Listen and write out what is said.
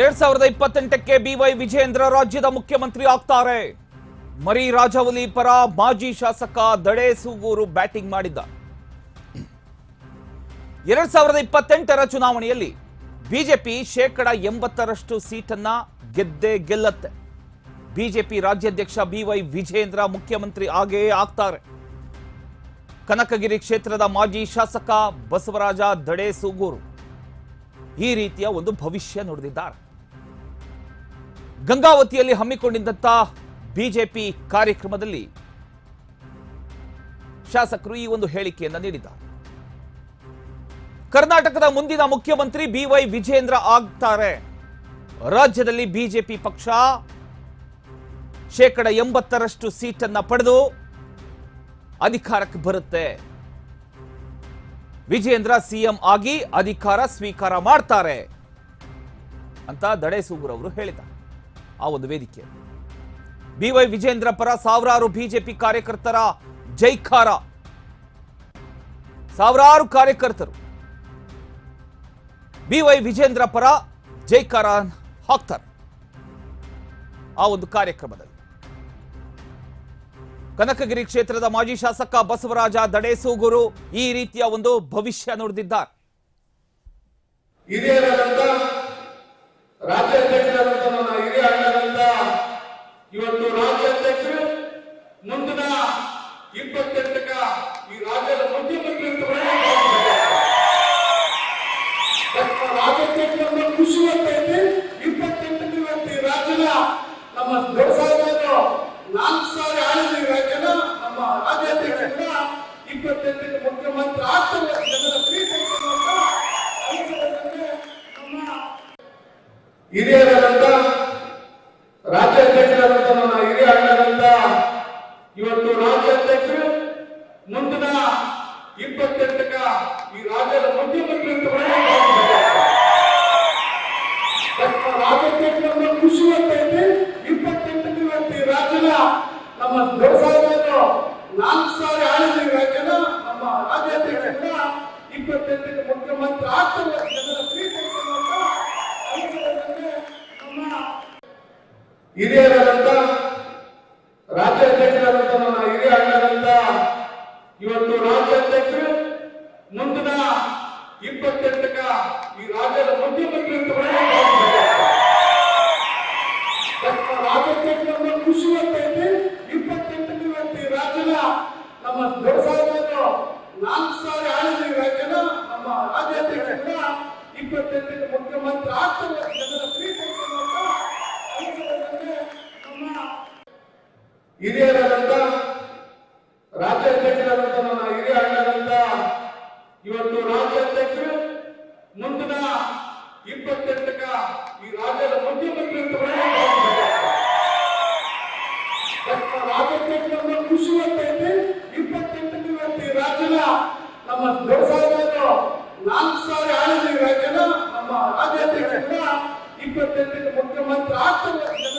ಎರಡ್ ಸಾವಿರದ ಇಪ್ಪತ್ತೆಂಟಕ್ಕೆ ಬಿವೈ ವಿಜೇಂದ್ರ ರಾಜ್ಯದ ಮುಖ್ಯಮಂತ್ರಿ ಆಗ್ತಾರೆ. ಮರಿ ರಾಜವಲಿ ಪರ ಮಾಜಿ ಶಾಸಕ ದಡೆ ಸೂಗೂರು ಬ್ಯಾಟಿಂಗ್ ಮಾಡಿದ್ದ. ಎರಡ್ ಸಾವಿರದ ಇಪ್ಪತ್ತೆಂಟರ ಚುನಾವಣೆಯಲ್ಲಿ ಬಿಜೆಪಿ ಶೇಕಡ ಎಂಬತ್ತರಷ್ಟು ಸೀಟನ್ನ ಗೆದ್ದೇ ಗೆಲ್ಲತ್ತೆ. ಬಿಜೆಪಿ ರಾಜ್ಯಾಧ್ಯಕ್ಷ ಬಿವೈ ವಿಜೇಂದ್ರ ಮುಖ್ಯಮಂತ್ರಿ ಆಗೇ ಆಗ್ತಾರೆ. ಕನಕಗಿರಿ ಕ್ಷೇತ್ರದ ಮಾಜಿ ಶಾಸಕ ಬಸವರಾಜ ದಡೆ ಸೂಗೂರು ಈ ರೀತಿಯ ಒಂದು ಭವಿಷ್ಯ ನುಡಿದಿದ್ದಾರೆ. ಗಂಗಾವತಿಯಲ್ಲಿ ಹಮ್ಮಿಕೊಂಡಿದ್ದಂತ ಬಿಜೆಪಿ ಕಾರ್ಯಕ್ರಮದಲ್ಲಿ ಶಾಸಕರು ಈ ಒಂದು ಹೇಳಿಕೆಯನ್ನು ನೀಡಿದ್ದಾರೆ. ಕರ್ನಾಟಕದ ಮುಂದಿನ ಮುಖ್ಯಮಂತ್ರಿ ಬಿವೈ ವಿಜೇಂದ್ರ ಆಗ್ತಾರೆ. ರಾಜ್ಯದಲ್ಲಿ ಬಿಜೆಪಿ ಪಕ್ಷ ಶೇಕಡ ಎಂಬತ್ತರಷ್ಟು ಸೀಟನ್ನ ಪಡೆದು ಅಧಿಕಾರಕ್ಕೆ ಬರುತ್ತೆ. ವಿಜೇಂದ್ರ ಸಿಎಂ ಆಗಿ ಅಧಿಕಾರ ಸ್ವೀಕಾರ ಮಾಡ್ತಾರೆ ಅಂತ ದಡೇಸೂಗುರವರು ಹೇಳಿದ್ದಾರೆ. ಆ ಒಂದು ವೇದಿಕೆ. ಬಿವೈ ವಿಜೇಂದ್ರ ಪರ ಸಾವಿರಾರು ಬಿಜೆಪಿ ಕಾರ್ಯಕರ್ತರ ಜೈಕಾರ ಸಾವಿರಾರು ಕಾರ್ಯಕರ್ತರು. ಬಿವೈ ವಿಜೇಂದ್ರ ಪರ ಜೈಕಾರ ಹಾಕ್ತಾರೆ. ಆ ಒಂದು ಕಾರ್ಯಕ್ರಮದಲ್ಲಿ. ಕನಕಗಿರಿ ಕ್ಷೇತ್ರದ ಮಾಜಿ ಶಾಸಕ ಬಸವರಾಜ ದಡೇಸೂಗೂರು ಈ ರೀತಿಯ ಒಂದು ಭವಿಷ್ಯ ನುಡಿದಿದ್ದಾರೆ. ನಮ್ಮ ದೊಡ್ಡಸಾಹೇಬರು ನಾಲ್ಕು ಸಾರಿ ನಮ್ಮ ರಾಜ್ಯಾಧ್ಯಕ್ಷರ ಇಪ್ಪತ್ತೆಂಟಕ್ಕೆ ಮುಖ್ಯಮಂತ್ರಿ ಜನರ ನಮ್ಮ ಹಿರಿಯರಾದಂತ ರಾಜ್ಯಾಧ್ಯಕ್ಷರಾದಂತ ನನ್ನ ಹಿರಿಯ ಅಣ್ಣರಂತ ಇವತ್ತು ರಾಜ್ಯಾಧ್ಯಕ್ಷರು ಮುಂದಿನ ಇಪ್ಪತ್ತೆಂಟಕ ಈ ರಾಜ್ಯದ ಮುಖ್ಯಮಂತ್ರಿ ಅಂತ ಬರಬೇಕಾಗಿದೆ. ನಮ್ಮ ದೇವಸ್ಥಾನವನ್ನು ನಾಲ್ಕು ಸಾರಿ ಆಳಿದ ಈ ರಾಜ್ಯನ ನಮ್ಮ ರಾಜ್ಯಾಧ್ಯಕ್ಷರ ಇಪ್ಪತ್ತೆಂಟಕ್ಕೆ ಮುಖ್ಯಮಂತ್ರಿ ಆಗ್ತಾರೆ ಜನರ ಅಂತ ನಮ್ಮ ಹಿರಿಯರಾದಂತ ರಾಜ್ಯಾಧ್ಯಕ್ಷರಾದಂತ ನನ್ನ ಹಿರಿಯ ಅಣ್ಣರಂತ ಇವತ್ತು ರಾಜ್ಯಾಧ್ಯಕ್ಷರು ಮುಂದಿನ ಇಪ್ಪತ್ತೆಂಟಕ ಈ ರಾಜ್ಯದ ಮುಖ್ಯಮಂತ್ರಿ ಅಂತ ರಾಜ್ಯಾಧ್ಯಕ್ಷರನ್ನ ಖುಷಿ ಆಗ್ತೈತಿ ಇಪ್ಪತ್ತೆಂಟಕ್ಕೆ ಇವತ್ತು ಈ ರಾಜ್ಯದ ನಮ್ಮ ದೊಡ್ಡಸಾಹೇಬರು ನಾಲ್ಕು ಸಾರಿ ಆಳಿದ ಈ ರಾಜ್ಯನ ನಮ್ಮ ರಾಜ್ಯಾಧ್ಯಕ್ಷರ ಇಪ್ಪತ್ತೆಂಟಕ್ಕೆ ಮುಖ್ಯಮಂತ್ರಿ ಆಗ್ತದೆ. ಜನರ ಪ್ರೀತಿ ನಮ್ಮ ಹಿರಿಯರಾದಂತ ಇಪ್ಪತ್ತೆಂಟಕ್ಕೆ ಮುಖ್ಯಮಂತ್ರಿ ಆಗ್ತಾರೆ